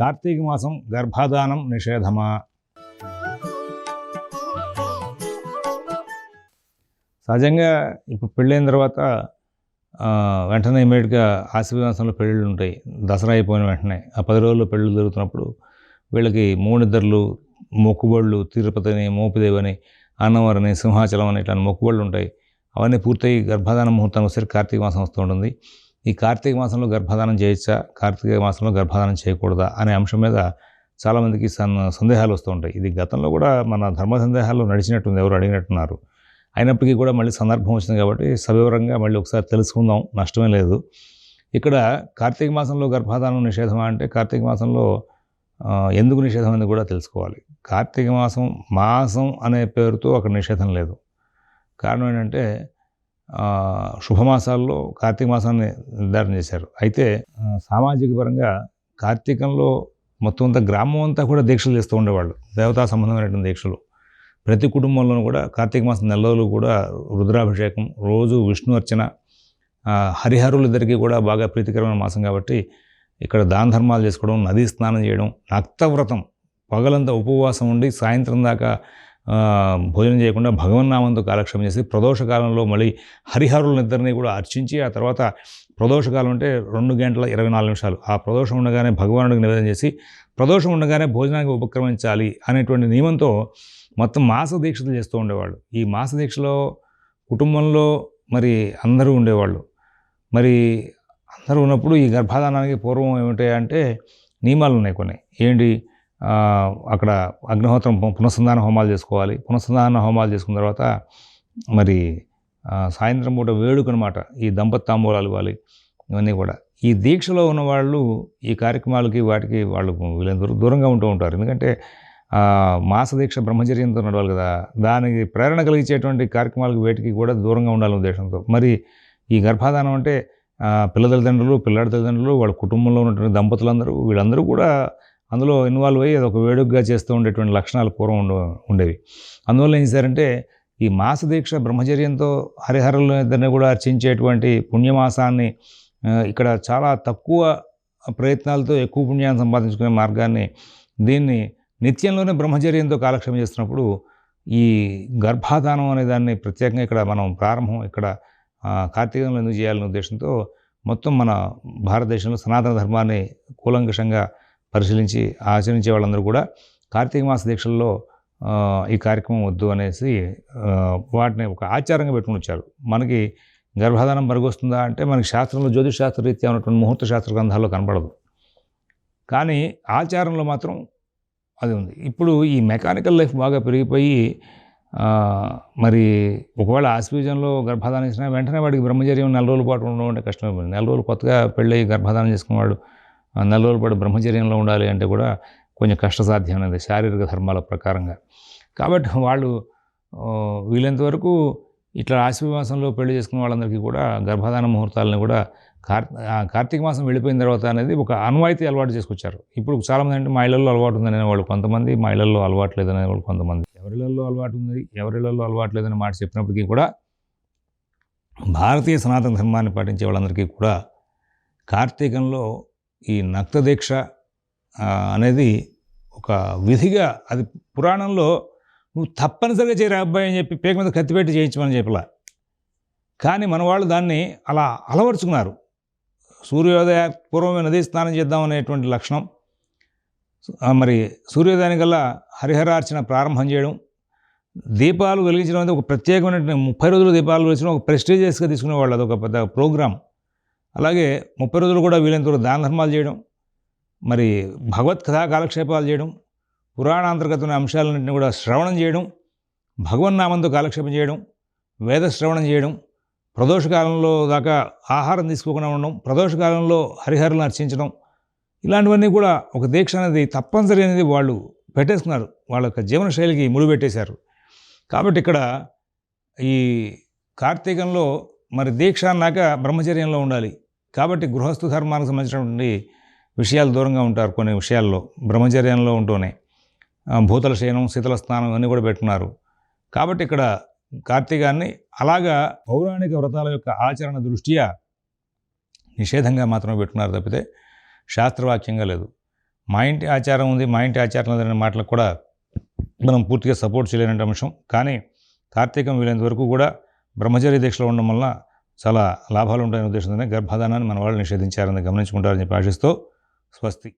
కార్తీక మాసం గర్భాధానం నిషేధమా? సహజంగా ఇప్పుడు పెళ్ళైన తర్వాత వెంటనే ఇమీడియట్గా ఆశ్రయ మాసంలో పెళ్ళిళ్ళు ఉంటాయి. దసరా అయిపోయిన వెంటనే. ఆ పది రోజుల్లో పెళ్ళిళ్ళు జరుగుతున్నప్పుడు వీళ్ళకి మూడిద్దర్లు మొక్కుబళ్ళు తిరుపతిని మోపిదేవని అన్నవరని సింహాచలం అని ఇట్లాంటి మొక్కుబళ్ళు ఉంటాయి. అవన్నీ పూర్తయి గర్భధాన ముహూర్తం వచ్చేసరికి కార్తీక మాసం వస్తూ ఉంటుంది. ఈ కార్తీక మాసంలో గర్భధానం చేయొచ్చా? కార్తీక మాసంలో గర్భధానం చేయకూడదా? అనే అంశం మీద చాలామందికి సన్ సందేహాలు వస్తూ ఉంటాయి. ఇది గతంలో కూడా మన ధర్మ సందేహాల్లో నడిచినట్టుంది. ఎవరు అడిగినట్టున్నారు. అయినప్పటికీ కూడా మళ్ళీ సందర్భం వచ్చింది కాబట్టి సవివరంగా మళ్ళీ ఒకసారి తెలుసుకుందాం. నష్టమే లేదు. ఇక్కడ కార్తీక మాసంలో గర్భధానం నిషేధమా అంటే కార్తీక మాసంలో ఎందుకు నిషేధం అనేది కూడా తెలుసుకోవాలి. కార్తీక మాసం మాసం అనే పేరుతో అక్కడ నిషేధం లేదు. కారణం ఏంటంటే శుభమాసాల్లో కార్తీక మాసాన్ని నిర్ధారణ చేశారు. అయితే సామాజిక పరంగా కార్తీకంలో మొత్తం అంతా గ్రామం అంతా కూడా దీక్షలు చేస్తూ ఉండేవాళ్ళు. దేవతా సంబంధమైనటువంటి దీక్షలు. ప్రతి కుటుంబంలోనూ కూడా కార్తీక మాసం నెల రోజులు కూడా రుద్రాభిషేకం రోజు విష్ణు అర్చన హరిహరులిద్దరికీ కూడా బాగా ప్రీతికరమైన మాసం కాబట్టి ఇక్కడ దాన ధర్మాలు చేసుకోవడం నదీ స్నానం చేయడం నక్తవ్రతం పగలంతా ఉపవాసం ఉండి సాయంత్రం దాకా భోజనం చేయకుండా భగవన్నామంతో కాలక్షేమం చేసి ప్రదోషకాలంలో మళ్ళీ హరిహరులనిద్దరినీ కూడా అర్చించి ఆ తర్వాత ప్రదోషకాలం అంటే రెండు గంటల ఇరవై నాలుగు నిమిషాలు. ఆ ప్రదోషం ఉండగానే భగవానుడికి నివేదన చేసి ప్రదోషం ఉండగానే భోజనానికి ఉపక్రమించాలి అనేటువంటి నియమంతో మొత్తం మాస దీక్షలు చేస్తూ ఉండేవాళ్ళు. ఈ మాస దీక్షలో కుటుంబంలో మరి అందరూ ఉండేవాళ్ళు. మరి అందరూ ఉన్నప్పుడు ఈ గర్భాధానానికి పూర్వం ఏమిటాయంటే నియమాలు ఉన్నాయి కొన్ని. ఏంటి? అక్కడ అగ్నిహోత్రం పునఃసంధాన హోమాలు చేసుకోవాలి. పునఃసంధాన హోమాలు చేసుకున్న తర్వాత మరి సాయంత్రం పూట వేడుక అనమాట ఈ దంపతి తాంబూలాలు ఇవ్వాలి. ఇవన్నీ కూడా. ఈ దీక్షలో ఉన్న వాళ్ళు ఈ కార్యక్రమాలకి వాటికి వాళ్ళు వీళ్ళందరూ దూరంగా ఉంటూ ఉంటారు. ఎందుకంటే మాస దీక్ష బ్రహ్మచర్యంతో నడవాలి కదా. దానికి ప్రేరణ కలిగించేటువంటి కార్యక్రమాలకు వేటికి కూడా దూరంగా ఉండాలని ఉద్దేశంతో. మరి ఈ గర్భాధానం అంటే పిల్లల పిల్ల తల్లిదండ్రులు పిల్లాడి తల్లిదండ్రులు వాళ్ళ కుటుంబంలో ఉన్నటువంటి దంపతులందరూ వీళ్ళందరూ కూడా అందులో ఇన్వాల్వ్ అయ్యి అదొక వేడుకగా చేస్తూ ఉండేటువంటి లక్షణాలు పూర్వం ఉండ ఉండేవి. అందువల్ల ఏం చేశారంటే ఈ మాస దీక్ష బ్రహ్మచర్యంతో హరిహరుల ఇద్దరిని కూడా అర్చించేటువంటి పుణ్యమాసాన్ని ఇక్కడ చాలా తక్కువ ప్రయత్నాలతో ఎక్కువ పుణ్యాన్ని సంపాదించుకునే మార్గాన్ని దీన్ని నిత్యంలోనే బ్రహ్మచర్యంతో కాలక్షేమం చేస్తున్నప్పుడు ఈ గర్భాధానం అనే దాన్ని ప్రత్యేకంగా ఇక్కడ మనం ప్రారంభం ఇక్కడ కార్తీకంలో ఎందుకు చేయాలనే ఉద్దేశంతో మొత్తం మన భారతదేశంలో సనాతన ధర్మాన్ని కూలంకషంగా పరిశీలించి ఆచరించే వాళ్ళందరూ కూడా కార్తీక మాస దీక్షల్లో ఈ కార్యక్రమం వద్దు అనేసి వాటిని ఒక ఆచారంగా పెట్టుకుని వచ్చారు. మనకి గర్భధానం మరుగొస్తుందా అంటే మనకి శాస్త్రంలో జ్యోతిషాస్త్ర రీత్యా ఉన్నటువంటి ముహూర్త శాస్త్ర గ్రంథాల్లో కనపడదు కానీ ఆచారంలో మాత్రం అది ఉంది. ఇప్పుడు ఈ మెకానికల్ లైఫ్ బాగా పెరిగిపోయి మరి ఒకవేళ ఆశ్వీజంలో గర్భధానం ఇచ్చినా వెంటనే వాడికి బ్రహ్మచర్యం నెల రోజుల పాటు ఉండడం అంటే కష్టమైపోయింది. నెల రోజులు కొత్తగా పెళ్ళి గర్భధానం చేసుకున్నవాడు నెల రోజుల పాటు బ్రహ్మచర్యంలో ఉండాలి అంటే కూడా కొంచెం కష్టసాధ్యమైనది శారీరక ధర్మాల ప్రకారంగా. కాబట్టి వాళ్ళు ఆ, వీలైనంత వరకు ఇట్లా ఆశ్వీ మాసంలో పెళ్ళి చేసుకున్న వాళ్ళందరికీ కూడా గర్భధాన ముహూర్తాలను కూడా కార్ కార్తీక మాసం వెళ్ళిపోయిన తర్వాత అనేది ఒక అనువాయితీ అలవాటు చేసుకొచ్చారు. ఇప్పుడు చాలామంది అంటే మా ఇళ్ళల్లో అలవాటు ఉందనే వాళ్ళు కొంతమంది మా ఇళ్ళల్లో అలవాటు లేదనే వాళ్ళు కొంతమంది. ఎవరిళ్ళల్లో అలవాటు ఉంది ఎవరిళ్ళల్లో అలవాటు లేదనే మాట చెప్పినప్పటికీ కూడా భారతీయ సనాతన ధర్మాన్ని పాటించే వాళ్ళందరికీ కూడా కార్తీకంలో ఈ నక్త దీక్ష అనేది ఒక విధిగా అది పురాణంలో నువ్వు తప్పనిసరిగా చేయరా అబ్బాయి అని చెప్పి పేక మీద కత్తిపెట్టి చేయించమని చెప్పలా. కానీ మన వాళ్ళు దాన్ని అలా అలవరుచుకున్నారు. సూర్యోదయ పూర్వమే నదీ స్నానం చేద్దాం అనేటువంటి లక్షణం. ఆ, మరి సూర్యోదయానికల్లా హరిహరార్చన ప్రారంభం చేయడం. దీపాలు వెలిగించడం అనేది ఒక ప్రత్యేకమైన ముప్పై రోజులు దీపాలు వెలిగించడం ఒక ప్రెస్టీజియస్గా తీసుకునేవాళ్ళు. అదొక పెద్ద ప్రోగ్రామ్ అలాగే ముప్పై రోజులు కూడా వీలైనంత వరకు దాన ధర్మాలు చేయడం మరి భగవత్ కథా కాలక్షేపాలు చేయడం పురాణాంతర్గతమైన అంశాలన్నింటినీ కూడా శ్రవణం చేయడం భగవన్నామంతో కాలక్షేపం చేయడం వేద శ్రవణం చేయడం ప్రదోషకాలంలో దాకా ఆహారం తీసుకోకుండా ఉండడం ప్రదోషకాలంలో హరిహరులను అర్చించడం ఇలాంటివన్నీ కూడా ఒక దీక్ష అనేది తప్పనిసరి అనేది వాళ్ళు పెట్టేసుకున్నారు. వాళ్ళ యొక్క జీవన శైలికి ముడిపెట్టేశారు. కాబట్టి ఇక్కడ ఈ కార్తీకంలో మరి దీక్ష అన్నాక బ్రహ్మచర్యంలో ఉండాలి. కాబట్టి గృహస్థు ధర్మానికి సంబంధించినటువంటి విషయాలు దూరంగా ఉంటారు కొన్ని విషయాల్లో. బ్రహ్మచర్యంలో ఉంటూనే. భూతల శయనం శీతల స్నానం ఇవన్నీ కూడా పెట్టున్నారు కాబట్టి ఇక్కడ కార్తీకాన్ని అలాగా పౌరాణిక వ్రతాల యొక్క ఆచరణ దృష్ట్యా నిషేధంగా మాత్రమే పెట్టున్నారు తప్పితే శాస్త్రవాక్యంగా లేదు. మా ఇంటి ఆచారం ఉంది మా ఇంటి ఆచారం లేదనే మాటలకు కూడా మనం పూర్తిగా సపోర్ట్ చేయలేనంటే అంశం. కానీ కార్తీకం వీలైనంత వరకు కూడా బ్రహ్మచర్య దీక్షలో ఉండడం వల్ల చాలా లాభాలు ఉంటాయనే ఉద్దేశంతోనే గర్భధానాన్ని మన వాళ్ళు నిషేధించారని గమనించుకుంటారని చెప్పి ఆశిస్తూ స్వస్తి.